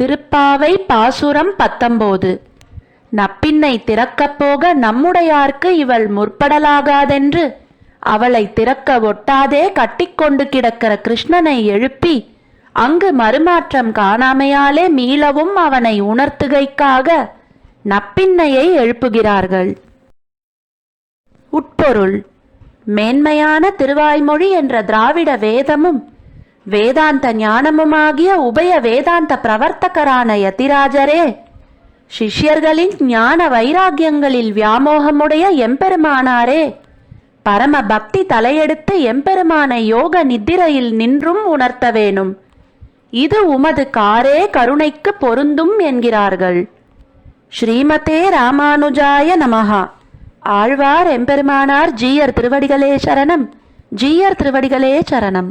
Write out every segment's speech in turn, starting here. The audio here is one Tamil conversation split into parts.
திருப்பாவை பாசுரம் பத்தொம்போது. நப்பின்னை திறக்கப் போக நம்முடையார்க்கு இவள் முற்படலாகாதென்று அவளை திறக்க ஒட்டாதே கட்டிக்கொண்டு கிடக்கிற கிருஷ்ணனை எழுப்பி அங்கு மறுமாற்றம் காணாமையாலே மீளவும் அவனை உணர்த்துகைக்காக நப்பின்னையை எழுப்புகிறார்கள். உட்பொருள் மேன்மையான திருவாய்மொழி என்ற திராவிட வேதமும் வேதாந்த ஞானமுமாகிய உபய வேதாந்த பிரவர்த்தகரான யதிராஜரே சிஷ்யர்களின் ஞான வைராகியங்களில் வியாமோகமுடைய எம்பெருமானாரே பரம பக்தி தலையெடுத்து எம்பெருமானை யோக நித்திரையில் நின்றும் உணர்த்த வேணும். இது உமது காரே கருணைக்கு பொருந்தும் என்கிறார்கள். ஸ்ரீமதே ராமானுஜாய நமஹா. ஆழ்வார் எம்பெருமானார் ஜீயர் திருவடிகளே சரணம். ஜீயர் திருவடிகளே சரணம்.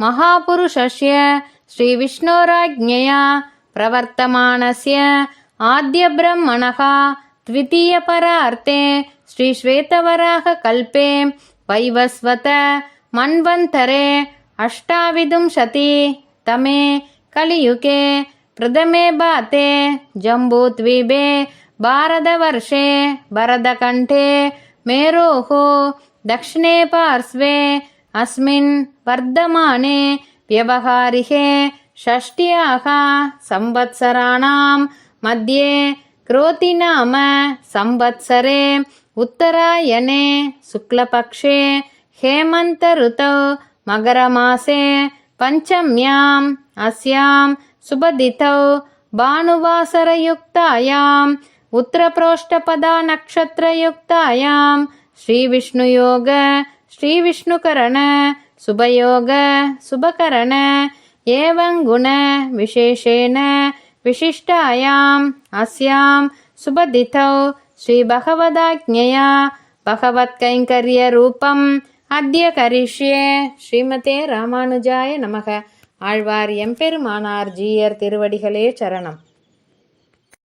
महापुरुषस्य श्रीविष्णोराज्ञया प्रवर्तमानस्य आद्यब्रह्मणः द्वितीयपरार्थे श्रीश्वेतवराहकल्पे वैवस्वत मन्वन्तरे अष्टाविंशति तमे कलियुगे प्रथमे बाते जम्बूद्वीपे भारतवर्षे भरतकण्ठे मेरोः दक्षिणे पार्श्वे अस्मिन् वर्धमाने व्यवहारिके षष्ट्याः संवत्सराणां मध्ये क्रोतिनाम संवत्सरे उत्तरायणे शुक्लपक्षे हेमन्तऋतौ मकरमासे पञ्चम्याम् अस्यां सुबदितौ भानुवासरयुक्तायाम् उत्तरप्रोष्ठपदा नक्षत्रयुक्तायां श्रीविष्णुयोग ஸ்ரீ விஷ்ணுகரண சுபயோக சுபகரண ஏவங்குண விசேஷேன விசிஷ்டாயாம் அஸ்யாம் சுபதிதௌ ஸ்ரீ பகவதாஜ்ஞயா பகவத்கைங்கரிய ரூபம் அத்திய கரிஷ்யே. ஸ்ரீமதே ராமானுஜாய நமக. ஆழ்வார் எம்பெருமானார் ஜீயர் திருவடிகளே சரணம்.